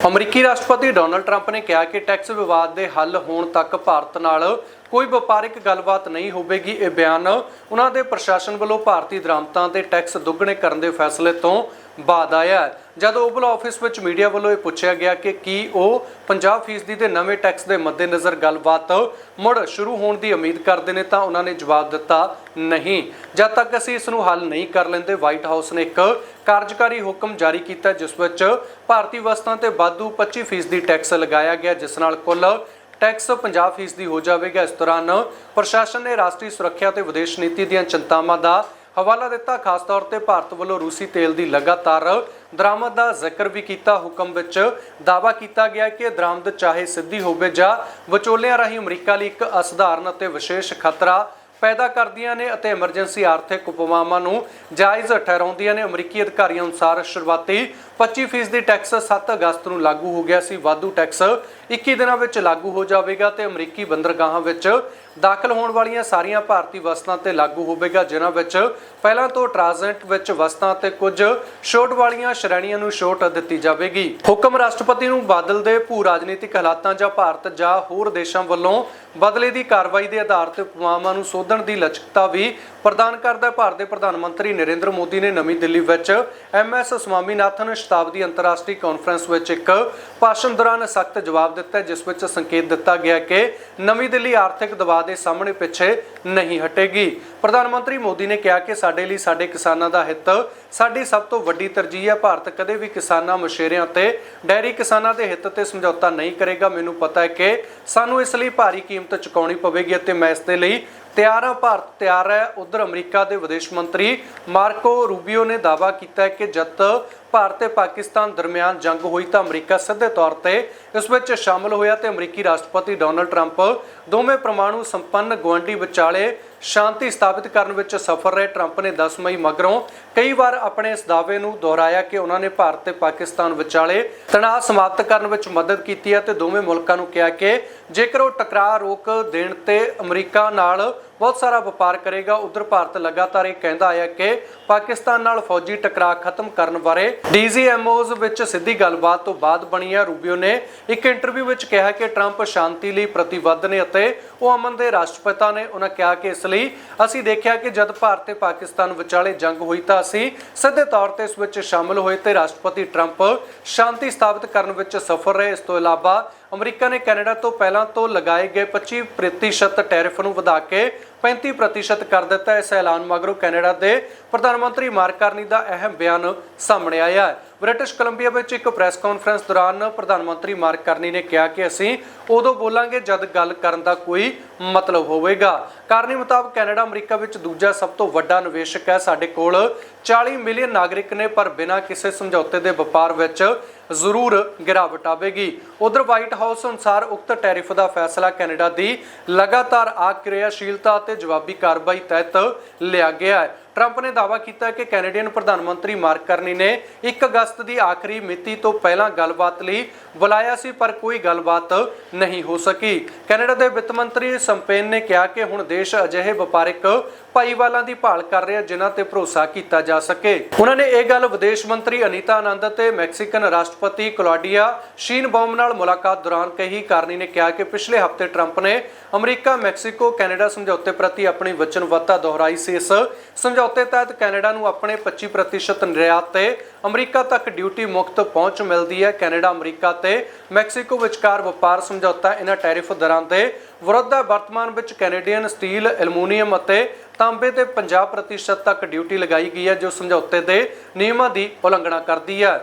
ਅਮਰੀਕੀ ਰਾਸ਼ਟਰਪਤੀ Donald Trump ਨੇ ਕਿਹਾ ਕਿ ਟੈਕਸ ਵਿਵਾਦ ਦੇ ਹੱਲ ਹੋਣ ਤੱਕ ਭਾਰਤ ਨਾਲ ਕੋਈ ਵਪਾਰਿਕ ਗੱਲਬਾਤ ਨਹੀਂ ਹੋਵੇਗੀ ਇਹ ਬਿਆਨ। ਉਹਨਾਂ ਦੇ ਪ੍ਰਸ਼ਾਸਨ ਵੱਲੋਂ ਭਾਰਤੀ ਦਰਾਮਤਾਂ ਦੇ ਟੈਕਸ ਦੁੱਗਣੇ ਕਰਨ ਦੇ ਫੈਸਲੇ ਤੋਂ ਬਾਅਦ ਆਇਆ ਹੈ। ਜਦ ਓਵਲ ਆਫਿਸ ਵਿੱਚ ਮੀਡੀਆ ਵੱਲੋਂ ਇਹ ਪੁੱਛਿਆ ਗਿਆ ਕਿ ਕੀ ਉਹ 50% ਦੇ ਨਵੇਂ ਟੈਕਸ ਦੇ ਮੱਦੇਨਜ਼ਰ ਗੱਲਬਾਤ ਮੁੜ ਸ਼ੁਰੂ ਹੋਣ ਦੀ ਉਮੀਦ ਕਰਦੇ ਨੇ ਤਾਂ ਉਹਨਾਂ ਨੇ ਜਵਾਬ ਦਿੱਤਾ ਨਹੀਂ। ਜਦ ਤੱਕ ਅਸੀਂ ਇਸ ਨੂੰ ਹੱਲ ਨਹੀਂ ਕਰ ਲੈਂਦੇ ਵਾਈਟ ਹਾਊਸ ਨੇ ਇੱਕ ਕਾਰਜਕਾਰੀ ਹੁਕਮ ਜਾਰੀ ਕੀਤਾ ਜਿਸ ਵਿੱਚ ਭਾਰਤੀ ਵਸਤਾਂ ਤੇ ਵਾਧੂ 25% ਟੈਕਸ ਲਗਾਇਆ ਗਿਆ, ਜਿਸ ਨਾਲ ਕੁੱਲ ਟੈਕਸ 50% ਦੀ ਹੋ ਜਾਵੇਗਾ ਇਸ ਦੌਰਾਨ। ਪ੍ਰਸ਼ਾਸਨ ਨੇ ਰਾਸ਼ਟਰੀ ਸੁਰੱਖਿਆ ਤੇ ਵਿਦੇਸ਼ ਨੀਤੀ ਦੀਆਂ ਚਿੰਤਾਵਾਂ ਦਾ ਹਵਾਲਾ ਦਿੱਤਾ। ਖਾਸ ਤੌਰ ਤੇ ਭਾਰਤ ਵੱਲੋਂ ਰੂਸੀ ਤੇਲ ਦੀ ਲਗਾਤਾਰ ਦਰਾਮਦ ਦਾ ਜ਼ਿਕਰ ਵੀ ਕੀਤਾ। ਹੁਕਮ ਵਿੱਚ ਦਾਅਵਾ ਕੀਤਾ ਗਿਆ ਕਿ ਦਰਾਮਦ ਚਾਹੇ ਸਿੱਧੀ ਹੋਵੇ ਜਾਂ ਵਿਚੋਲਿਆਂ ਰਾਹੀਂ ਅਮਰੀਕਾ ਲਈ ਇੱਕ ਅਸਧਾਰਨ ਅਤੇ ਵਿਸ਼ੇਸ਼ ਖਤਰਾ ਪੈਦਾ ਕਰਦੀਆਂ ਨੇ ਅਤੇ ਐਮਰਜੈਂਸੀ ਆਰਥਿਕ ਉਪਮਾਵਾਂ ਨੂੰ ਜਾਇਜ਼ ਠਹਿਰਾਉਂਦੀਆਂ ਨੇ। ਅਮਰੀਕੀ ਅਧਿਕਾਰੀਆਂ ਅਨੁਸਾਰ ਸ਼ੁਰੂਆਤੀ 25% ਦੀ ਟੈਕਸ 7 ਅਗਸਤ ਨੂੰ ਲਾਗੂ ਹੋ ਗਿਆ ਸੀ। ਵਾਧੂ ਟੈਕਸ 21 ਦਿਨਾਂ ਵਿੱਚ ਲਾਗੂ ਹੋ ਜਾਵੇਗਾ ਤੇ ਅਮਰੀਕੀ ਬੰਦਰਗਾਹਾਂ ਵਿੱਚ ਦਾਖਲ ਹੋਣ ਵਾਲੀਆਂ ਸਾਰੀਆਂ ਭਾਰਤੀ ਵਸਤਾਂ ਤੇ ਲਾਗੂ ਹੋਵੇਗਾ, ਜਿਨ੍ਹਾਂ ਵਿੱਚ ਪਹਿਲਾਂ ਤੋਂ ਟ੍ਰਾਂਜ਼ਿਟ ਵਿੱਚ ਵਸਤਾਂ ਤੇ ਕੁਝ ਛੋਟ ਵਾਲੀਆਂ ਸ਼੍ਰੇਣੀਆਂ ਨੂੰ ਛੋਟ ਦਿੱਤੀ ਜਾਵੇਗੀ। ਹੁਕਮ ਰਾਸ਼ਟਰਪਤੀ ਨੂੰ ਬਾਦਲ ਦੇ ਭੂ ਰਾਜਨੀਤਿਕ ਹਾਲਾਤਾਂ ਜਾਂ ਭਾਰਤ ਜਾਂ ਹੋਰ ਦੇਸ਼ਾਂ ਵੱਲੋਂ ਬਦਲੇ ਦੀ ਕਾਰਵਾਈ ਦੇ ਆਧਾਰ ਤੇ ਉਪਮਾਵਾਂ ਨੂੰ ਸੋਧ ਸੋਧਣ ਦੀ ਲਚਕਤਾ ਵੀ ਪ੍ਰਦਾਨ ਕਰਦਾ ਭਾਰਤ ਦੇ ਪ੍ਰਧਾਨ ਮੰਤਰੀ ਨਰਿੰਦਰ ਮੋਦੀ ਨੇ ਨਵੀਂ ਦਿੱਲੀ ਵਿੱਚ ਐਮਐਸ ਸਵਾਮੀਨਾਥਨ ਸ਼ਤਾਬਦੀ ਅੰਤਰਰਾਸ਼ਟਰੀ ਕਾਨਫਰੰਸ ਵਿੱਚ ਇੱਕ ਭਾਸ਼ਣ ਦੌਰਾਨ ਸਖਤ ਜਵਾਬ ਦਿੱਤਾ, ਜਿਸ ਵਿੱਚ ਸੰਕੇਤ ਦਿੱਤਾ ਗਿਆ ਕਿ ਨਵੀਂ ਦਿੱਲੀ ਆਰਥਿਕ ਦਬਾਅ ਦੇ ਸਾਹਮਣੇ ਪਿੱਛੇ ਨਹੀਂ ਹਟੇਗੀ। ਪ੍ਰਧਾਨ ਮੰਤਰੀ ਮੋਦੀ ਨੇ ਕਿਹਾ ਕਿ ਸਾਡੇ ਲਈ, ਸਾਡੇ ਕਿਸਾਨਾਂ ਦਾ ਹਿੱਤ ਸਾਡੀ ਸਭ ਤੋਂ ਵੱਡੀ ਤਰਜੀਹ ਹੈ। ਭਾਰਤ ਕਦੇ ਵੀ ਕਿਸਾਨਾਂ ਮਸ਼ੇਰਿਆਂ ਤੇ ਡੈਰੀ ਕਿਸਾਨਾਂ ਦੇ ਹਿੱਤ ਤੇ ਸਮਝੌਤਾ ਨਹੀਂ ਕਰੇਗਾ। ਮੈਨੂੰ ਪਤਾ ਹੈ ਕਿ ਸਾਨੂੰ ਇਸ ਲਈ ਭਾਰੀ ਕੀਮਤ ਚੁਕਾਉਣੀ ਪਵੇਗੀ ਅਤੇ ਮੈਂ ਇਸ ਦੇ ਲਈ ਤਿਆਰ ਹਾਂ। ਭਾਰਤ ਤਿਆਰ ਹੈ। ਉਧਰ ਅਮਰੀਕਾ ਦੇ ਵਿਦੇਸ਼ ਮੰਤਰੀ ਮਾਰਕੋ ਰੂਬੀਓ ਨੇ ਦਾਅਵਾ ਕੀਤਾ ਹੈ ਕਿ ਜਦ ਭਾਰਤ ਤੇ ਪਾਕਿਸਤਾਨ ਦਰਮਿਆਨ ਜੰਗ ਹੋਈ ਤਾਂ ਅਮਰੀਕਾ ਸਿੱਧੇ ਤੌਰ ਤੇ ਇਸ ਵਿੱਚ ਸ਼ਾਮਲ ਹੋਇਆ ਤੇ ਅਮਰੀਕੀ ਰਾਸ਼ਟਰਪਤੀ ਡੋਨਲਡ ਟਰੰਪ ਦੋਵੇਂ ਪ੍ਰਮਾਣੂ ਸੰਪੰਨ ਗੁਆਂਢੀ ਵਿਚਾਲੇ ਸ਼ਾਂਤੀ ਸਥਾਪਿਤ ਕਰਨ ਵਿੱਚ ਸਫਲ ਰਹੇ ਟਰੰਪ ਨੇ 10 ਮਈ ਮਗਰੋਂ ਕਈ ਵਾਰ ਆਪਣੇ ਇਸ ਦਾਅਵੇ ਨੂੰ ਦੁਹਰਾਇਆ ਕਿ ਉਹਨਾਂ ਨੇ ਭਾਰਤ ਤੇ ਪਾਕਿਸਤਾਨ ਵਿਚਾਲੇ ਤਣਾਅ ਸਮਾਪਤ ਕਰਨ ਵਿੱਚ ਮਦਦ ਕੀਤੀ ਹੈ ਤੇ ਦੋਵੇਂ ਮੁਲਕਾਂ ਨੂੰ ਕਿਹਾ ਕਿ ਜੇਕਰ ਉਹ ਟਕਰਾਅ ਰੋਕ ਦੇਣ ਤੇ ਅਮਰੀਕਾ ਨਾਲ ਬਹੁਤ ਸਾਰਾ ਵਪਾਰ ਕਰੇਗਾ, ਉਧਰ ਭਾਰਤ ਲਗਾਤਾਰ ਇਹ ਕਹਿੰਦਾ ਆਇਆ ਕਿ ਪਾਕਿਸਤਾਨ ਨਾਲ ਫੌਜੀ ਟਕਰਾਅ ਖਤਮ ਕਰਨ ਬਾਰੇ ਡੀਜ਼ੀਐਮਓਜ਼ ਵਿੱਚ ਸਿੱਧੀ ਗੱਲਬਾਤ ਤੋਂ ਬਾਅਦ ਬਣੀ ਹੈ। ਰੂਬੀਓ ਨੇ ਇੱਕ ਇੰਟਰਵਿਊ ਵਿੱਚ ਕਿਹਾ ਕਿ ਟਰੰਪ ਸ਼ਾਂਤੀ ਲਈ ਪ੍ਰਤੀਬੱਧ ਨੇ ਅਤੇ ਉਹ ਅਮਨ ਦੇ ਰਾਸ਼ਟਰਪਿਤਾ ਨੇ, ਉਹਨਾਂ ਕਿਹਾ ਕਿ ਇਸ ਲਈ ਅਸੀਂ ਦੇਖਿਆ ਕਿ ਜਦ ਭਾਰਤ ਤੇ ਪਾਕਿਸਤਾਨ ਵਿਚਾਲੇ ਜੰਗ ਹੋਈ ਤਾਂ ਅਸੀਂ ਸਿੱਧੇ ਤੌਰ ਤੇ ਇਸ ਵਿੱਚ ਸ਼ਾਮਲ ਹੋਏ ਤੇ ਰਾਸ਼ਟਰਪਤੀ ਟਰੰਪ ਸ਼ਾਂਤੀ ਸਥਾਪਿਤ ਕਰਨ ਵਿੱਚ ਸਫਲ ਰਹੇ। ਇਸ ਤੋਂ ਇਲਾਵਾ ਅਮਰੀਕਾ ਨੇ ਕੈਨੇਡਾ ਤੋਂ ਪਹਿਲਾਂ ਤੋਂ ਲਗਾਏ ਗਏ 25% ਟੈਰਿਫ ਨੂੰ ਵਧਾ ਕੇ 35% ਕਰ ਦਿੱਤਾ ਇਸ ਐਲਾਨ ਮਗਰੋਂ ਕੈਨੇਡਾ ਦੇ ਪ੍ਰਧਾਨ ਮੰਤਰੀ ਮਾਰਕ ਕਾਰਨੀ ਦਾ ਅਹਿਮ ਬਿਆਨ ਸਾਹਮਣੇ ਆਇਆ ਹੈ। ਬ੍ਰਿਟਿਸ਼ ਕੋਲੰਬੀਆ ਵਿੱਚ ਇੱਕ ਪ੍ਰੈਸ ਕਾਨਫਰੰਸ ਦੌਰਾਨ ਪ੍ਰਧਾਨ ਮੰਤਰੀ ਮਾਰਕ ਕਾਰਨੀ ਨੇ ਕਿਹਾ ਕਿ ਅਸੀਂ ਉਦੋਂ ਬੋਲਾਂਗੇ ਜਦ ਗੱਲ ਕਰਨ ਦਾ ਕੋਈ ਮਤਲਬ ਹੋਵੇਗਾ। ਕਾਰਨੀ ਮੁਤਾਬਕ ਕੈਨੇਡਾ, ਅਮਰੀਕਾ ਵਿੱਚ ਦੂਜਾ ਸਭ ਤੋਂ ਵੱਡਾ ਨਿਵੇਸ਼ਕ ਹੈ। ਸਾਡੇ ਕੋਲ 40 ਮਿਲੀਅਨ ਨਾਗਰਿਕ ਨੇ, ਪਰ ਬਿਨਾਂ ਕਿਸੇ ਸਮਝੌਤੇ ਦੇ ਵਪਾਰ ਵਿੱਚ ਜ਼ਰੂਰ ਗਿਰਾਵਟ ਆਵੇਗੀ। ਉਧਰ ਵਾਈਟ ਹਾਊਸ ਅਨੁਸਾਰ ਉਕਤ ਟੈਰਿਫ ਦਾ ਫੈਸਲਾ ਕੈਨੇਡਾ ਦੀ ਲਗਾਤਾਰ ਆਕਿਰਿਆਸ਼ੀਲਤਾ ਅਤੇ ਜਵਾਬੀ ਕਾਰਵਾਈ ਤਹਿਤ ਲਿਆ ਗਿਆ ਹੈ। ਟਰੰਪ ਨੇ ਦਾਅਵਾ ਕੀਤਾ ਕਿ ਕੈਨੇਡੀਅਨ ਪ੍ਰਧਾਨ ਮੰਤਰੀ ਮਾਰਕ ਕਰਨੀ ਨੇ 1 ਅਗਸਤ ਦੀ ਆਖਰੀ ਮਿਤੀ ਤੋਂ ਪਹਿਲਾਂ ਗੱਲਬਾਤ ਲਈ ਬੁਲਾਇਆ ਸੀ, ਪਰ ਕੋਈ ਗੱਲਬਾਤ ਨਹੀਂ ਹੋ ਸਕੀ। ਕੈਨੇਡਾ ਦੇ ਵਿੱਤ ਮੰਤਰੀ ਸੰਪੇਨ ਨੇ ਕਿਹਾ ਕਿ ਹੁਣ ਦੇਸ਼ ਅਜਿਹੇ ਵਪਾਰਿਕ ਭਾਈਵਾਲਾਂ ਦੀ ਭਾਲ ਕਰ ਰਿਹਾ ਜਿਨ੍ਹਾਂ ਤੇ ਭਰੋਸਾ ਕੀਤਾ ਜਾ ਸਕੇ। ਉਹਨਾਂ ਨੇ ਇਹ ਗੱਲ ਵਿਦੇਸ਼ ਮੰਤਰੀ ਅਨੀਤਾ ਆਨੰਦ ਤੇ ਮੈਕਸੀਕਨ ਰਾਸ਼ਟਰਪਤੀ ਕਲੋਡੀਆ ਸ਼ੀਨਬਾਉਮ ਨਾਲ ਮੁਲਾਕਾਤ ਦੌਰਾਨ ਕਹੀ, ਕਾਰਨੀ ਨੇ ਕਿਹਾ ਕਿ ਪਿਛਲੇ ਹਫ਼ਤੇ ਟਰੰਪ ਨੇ ਅਮਰੀਕਾ, ਮੈਕਸੀਕੋ, ਕੈਨੇਡਾ ਸਮਝੌਤੇ ਪ੍ਰਤੀ ਆਪਣੀ ਵਚਨਬੱਧਤਾ ਦੁਹਰਾਈ ਸੀ। ਇਸ ਸਮਝੌਤੇ ਤਹਿਤ ਕੈਨੇਡਾ ਨੂੰ ਆਪਣੇ 25% ਨਿਰਯਾਤ ਤੇ ਅਮਰੀਕਾ ਤੱਕ ਡਿਊਟੀ ਮੁਕਤ ਪਹੁੰਚ ਮਿਲਦੀ ਹੈ। ਕੈਨੇਡਾ, ਅਮਰੀਕਾ ਤੇ ਮੈਕਸੀਕੋ ਵਿਚਕਾਰ ਵਪਾਰ ਸਮਝੌਤਾ ਇਹਨਾਂ ਟੈਰਿਫ ਦਰਾਂ ਦੇ ਵਿਰੁੱਧ ਹੈ। ਵਰਤਮਾਨ ਵਿੱਚ ਕੈਨੇਡੀਅਨ ਸਟੀਲ, ਐਲੂਮੀਨੀਅਮ ਅਤੇ ਤਾਂਬੇ ਤੇ 50% ਤੱਕ ਡਿਊਟੀ ਲਗਾਈ ਗਈ ਹੈ, ਜੋ ਸਮਝੌਤੇ ਦੇ ਨਿਯਮਾਂ ਦੀ ਉਲੰਘਣਾ ਕਰਦੀ ਹੈ।